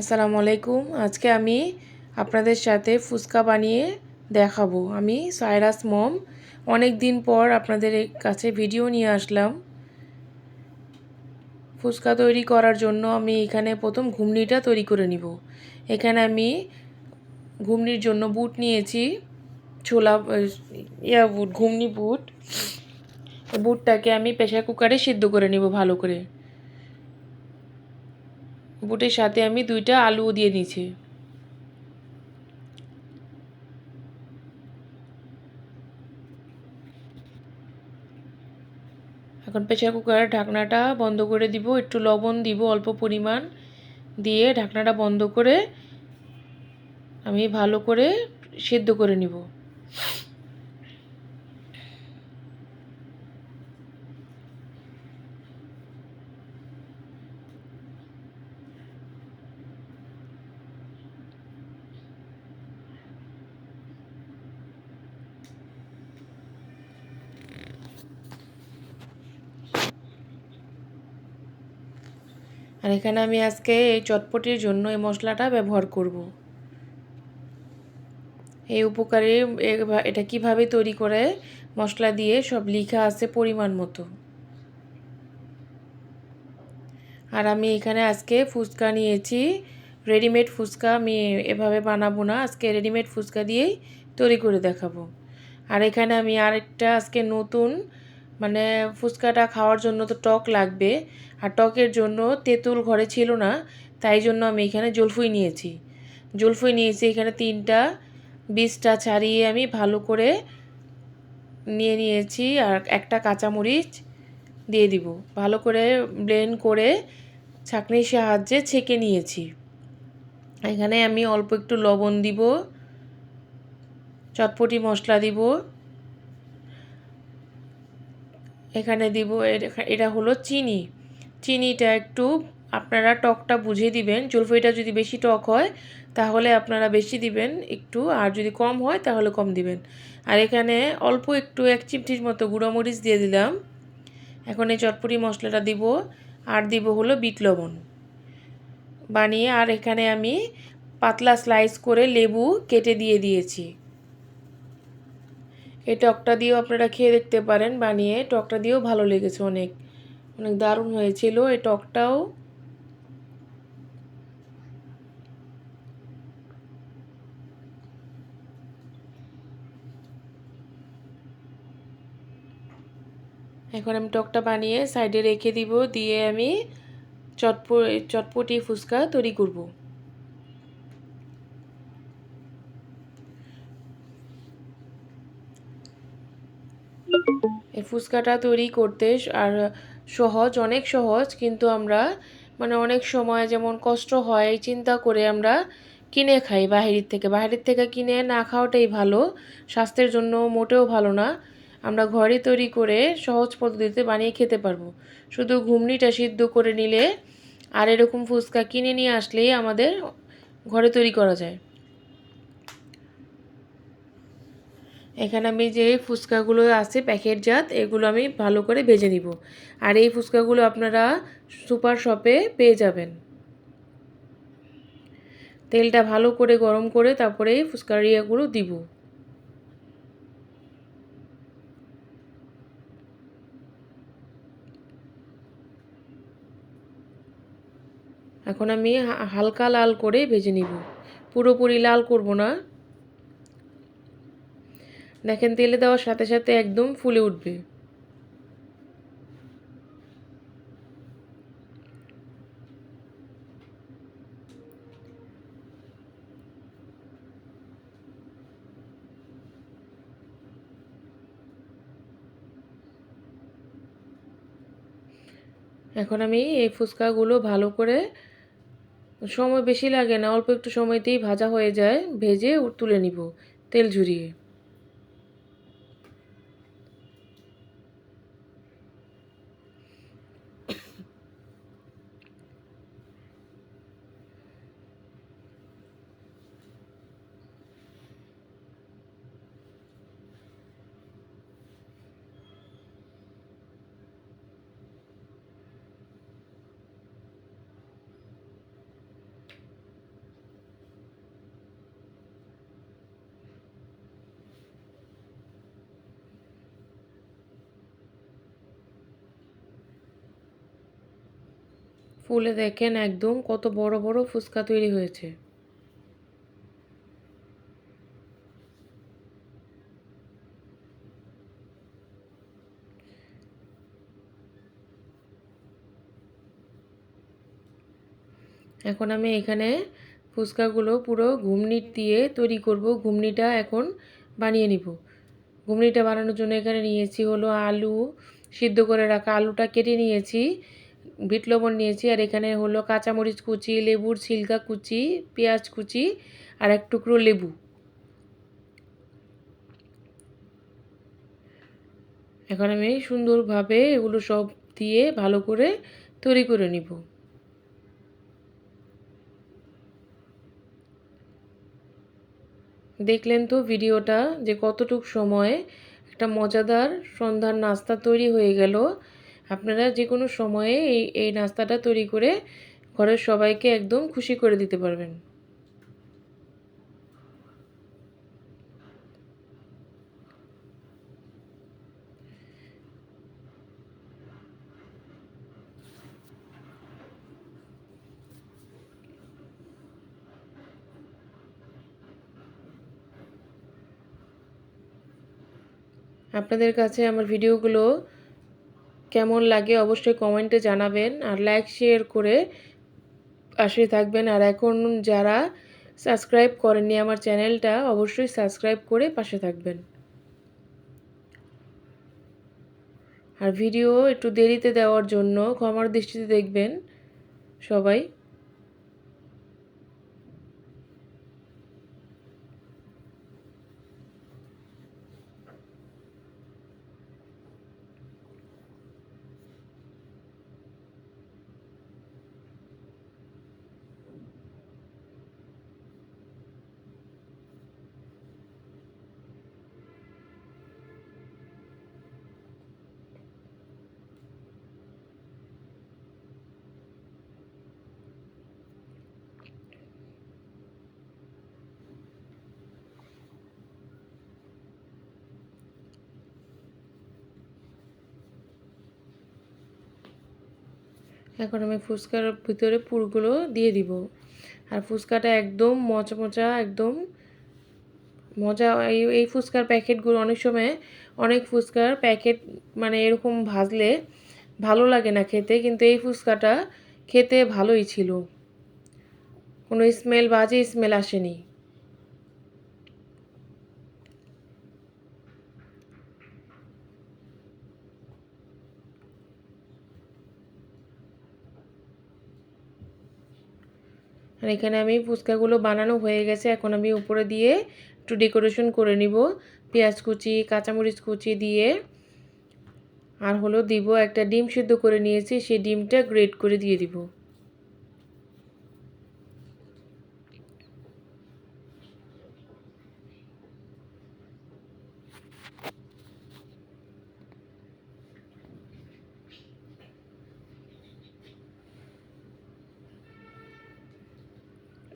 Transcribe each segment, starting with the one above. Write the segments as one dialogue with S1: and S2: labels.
S1: আসসালামু আলাইকুম। আজকে আমি আপনাদের সাথে ফুচকা বানিয়ে দেখাবো। আমি সাইরাস মম। অনেক দিন পর আপনাদের কাছে ভিডিও নিয়ে আসলাম। ফুচকা তৈরি করার জন্য আমি এখানে প্রথম ঘুমনিটা তৈরি করে নিব। এখানে আমি ঘুমনির জন্য বুট নিয়েছি। ছোলা ইয়া বুট, ঘুমনি বুট। বুটটাকে আমি প্রেশার কুকারে সিদ্ধ করে নিব ভালো করে। বুটের সাথে আমি দুইটা আলু দিয়ে দিয়েছি। এখন প্রেশার কুকারের ঢাকনাটা বন্ধ করে দিব, একটু লবণ দিব অল্প পরিমাণ দিয়ে ঢাকনাটা বন্ধ করে আমি ভালো করে সেদ্ধ করে নিব। আর এখানে আমি আজকে এই চটপটির জন্য এই মশলাটা ব্যবহার করব। এই উপকারে এটা কীভাবে তৈরি করে মশলা দিয়ে সব লিখা আছে পরিমাণ মতো। আর আমি এখানে আজকে ফুচকা নিয়েছি। রেডিমেড ফুচকা আমি এভাবে বানাবো না, আজকে রেডিমেড ফুচকা দিয়েই তৈরি করে দেখাবো। আর এখানে আমি আরেকটা আজকে নতুন মানে ফুচকাটা খাওয়ার জন্য তো টক লাগবে, আর টকের জন্য তেঁতুল ঘরে ছিল না, তাই জন্য আমি এখানে জলফুই নিয়েছি। জলফুই নিয়েছি, এখানে তিনটা বীজটা ছাড়িয়ে আমি ভালো করে নিয়ে নিয়েছি, আর একটা কাঁচামরিচ দিয়ে দিব। ভালো করে ব্লেন্ড করে ছাঁকনির সাহায্যে ছেঁকে নিয়েছি। এখানে আমি অল্প একটু লবণ দিব, চটপটি মশলা দিব এখানে দিব এটা হলো চিনি। চিনিটা একটু আপনারা টকটা বুঝে দিবেন। জলফইটা যদি বেশি টক হয়, তাহলে আপনারা বেশি দিবেন একটু, আর যদি কম হয়, তাহলে কম দিবেন। আর এখানে অল্প একটু এক চিমটির মতো গুঁড়োমরিচ দিয়ে দিলাম। এখন এই চটপটি মশলাটা দিব, আর দিব হলো বিট লবণ। বানিয়ে আর এখানে আমি পাতলা স্লাইস করে লেবু কেটে দিয়ে দিয়েছি। এই টকটা দিয়েও আপনারা খেয়ে দেখতে পারেন, বানিয়ে টকটা দিয়েও ভালো লেগেছে অনেক। অনেক দারুণ হয়েছিল এই টকটাও। এখন আমি টকটা বানিয়ে সাইডে রেখে দিব, দিয়ে আমি চটপ, চটপটি ফুচকা তৈরি করব। এই ফুচকাটা তৈরি করতে আর সহজ, অনেক সহজ, কিন্তু আমরা মানে অনেক সময় যেমন কষ্ট হয়, চিন্তা করে আমরা কিনে খাই বাহিরের থেকে। বাহিরের থেকে কিনে না খাওয়াটাই ভালো, স্বাস্থ্যের জন্য মোটেও ভালো না। আমরা ঘরে তৈরি করে সহজ পদ্ধতিতে বানিয়ে খেতে পারব। শুধু ঘুমনিটা সিদ্ধ করে নিলে আর এরকম ফুচকা কিনে নিয়ে আসলেই আমাদের ঘরে তৈরি করা যায়। এখানে আমি যে ফুচকাগুলো আছে প্যাকেটজাত এগুলো আমি ভালো করে ভেজে নিব। আর এই ফুচকাগুলো আপনারা সুপার শপে পেয়ে যাবেন। তেলটা ভালো করে গরম করে তারপরে এই ফুচকার ইয়েগুলো দিব। এখন আমি হালকা লাল করে ভেজে নিব। পুরোপুরি লাল করব না। দেখেন, তেলে দেওয়ার সাথে সাথে একদম ফুলে উঠবে। এখন আমি এই ফুচকাগুলো ভালো করে সময় বেশি লাগে না, অল্প একটু সময়তেই ভাজা হয়ে যায়, ভেজে তুলে নিব তেল ঝুরিয়ে। ফুলে দেখেন একদম কত বড় বড় ফুচকা তৈরি হয়েছে। এখন আমি এখানে ফুচকাগুলো পুরো ঘুমনিট দিয়ে তৈরি করব। ঘুমনিটা এখন বানিয়ে নিব। ঘুমনিটা বানানোর জন্য এখানে নিয়েছি হলো আলু, সিদ্ধ করে রাখা আলুটা কেটে নিয়েছি। বিট লবণ নিয়েছি, আর এখানে হলো কাঁচামরিচ কুচি, লেবুর ছিলকা কুচি, পেঁয়াজ কুচি, আর এক টুকরো লেবু। এখন আমি সুন্দরভাবে এগুলো সব দিয়ে ভালো করে তৈরি করে নিব। দেখলেন তো ভিডিওটা যে কতটুক সময়ে একটা মজাদার সন্ধ্যার নাস্তা তৈরি হয়ে গেল। আপনারা যে কোনো সময়ে এই এই নাস্তাটা তৈরি করে ঘরের সবাইকে একদম খুশি করে দিতে পারবেন। আপনাদের কাছে আমার ভিডিওগুলো কেমন লাগে অবশ্যই কমেন্টে জানাবেন আর লাইক শেয়ার করে পাশে থাকবেন। আর এখন যারা সাবস্ক্রাইব করেননি আমার চ্যানেলটা, অবশ্যই সাবস্ক্রাইব করে পাশে থাকবেন। আর ভিডিও একটু দেরিতে দেওয়ার জন্য ক্ষমার দৃষ্টিতে দেখবেন সবাই। এখন আমি ফুচকার ভিতরে পুরগুলো দিয়ে দিব। আর ফুচকাটা একদম মচমচা একদম মজা, এই এই ফুচকার প্যাকেটগুলো অনেক সময় অনেক ফুচকার প্যাকেট মানে এরকম ভাজলে ভালো লাগে না খেতে, কিন্তু এই ফুচকাটা খেতে ভালোই ছিল। কোনো স্মেল, বাজে স্মেল আসেনি। আর এখানে আমি ফুচকাগুলো বানানো হয়ে গেছে। এখন আমি উপরে দিয়ে একটু ডেকোরেশন করে নিব। পেঁয়াজ কুচি, কাঁচামরিচ কুচি দিয়ে। আর হলো দিব একটা ডিম সিদ্ধ করে নিয়েছি। সেই ডিমটা গ্রেট করে দিয়ে দিব।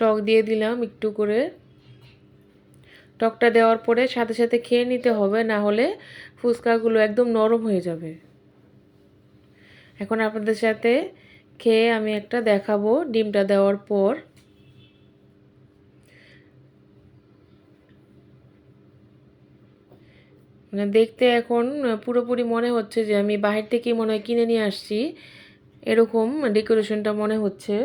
S1: টক দিয়ে দিলাম একটু করে। টকটা দেওয়ার পরে সাথে সাথে খেয়ে নিতে হবে, না হলে ফুচকাগুলো একদম নরম হয়ে যাবে। এখন আপনাদের সাথে খেয়ে আমি একটা দেখাবো ডিমটা দেওয়ার পর। মানে দেখতে এখন পুরোপুরি মনে হচ্ছে যে আমি বাহির থেকেই মনে হয় কিনে নিয়ে আসছি। এরকম ডেকোরেশনটা মনে হচ্ছে।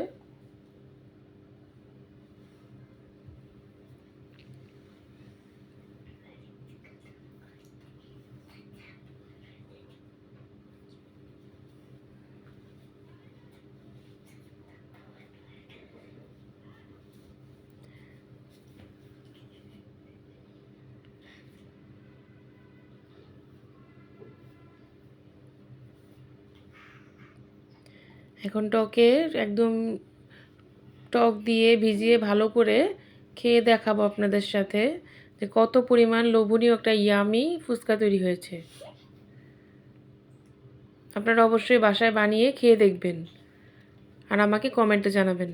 S1: এখন টকে একদম টক দিয়ে ভিজিয়ে ভালো করে খেয়ে দেখাবো আপনাদের সাথে যে কত পরিমাণ লোভনীয় একটা ইয়ামি ফুচকা তৈরি হয়েছে। আপনারা অবশ্যই বাসায় বানিয়ে খেয়ে দেখবেন। আর আমাকে কমেন্টে জানাবেন।